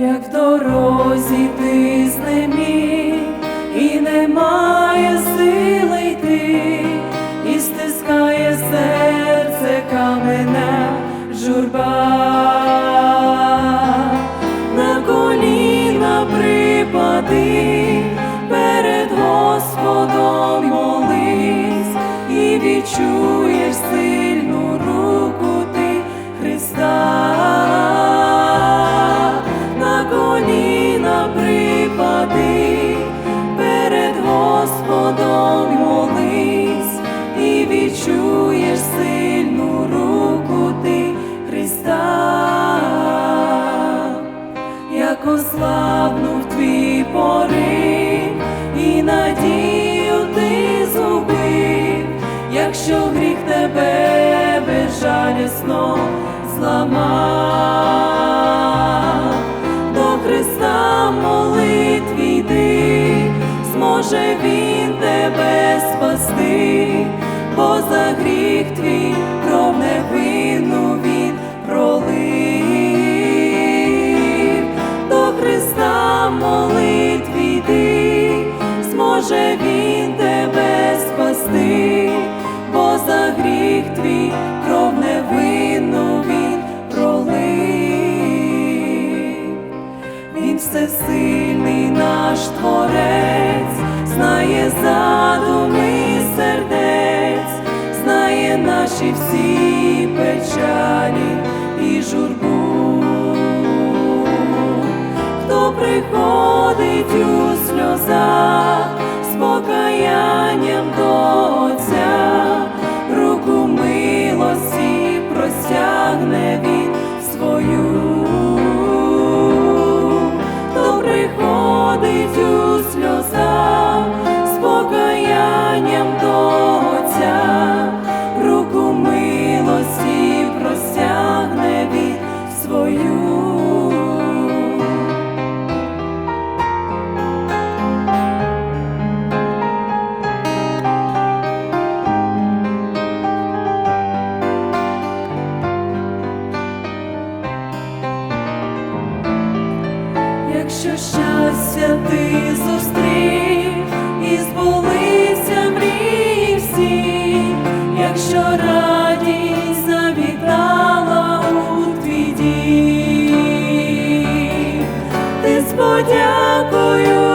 як в дорозі ти знеміг, і немає сили йти, і стискає серце камене журба, на коліна припади, припади, перед Господом молись і відчуєш сильну руку ти Христа, як ослабнув твій порив, і надію ти зубив, якщо гріх тебе безжалісно зламав, за гріх твій кров невинну Він пролив, до Христа молитві йди, зможе Він тебе спасти, бо за гріх твій кров невинну Він пролив. Він все всесильний наші всі печалі і журбу. Хто приходить у сльозах з покаянням до Отця, руку милості простягне він свою, хто приходить у сльозах з покаянням до Якщо щастя ти зустрів і збулися мрії всі, якщо радість завітала у твій дім, ти з подякою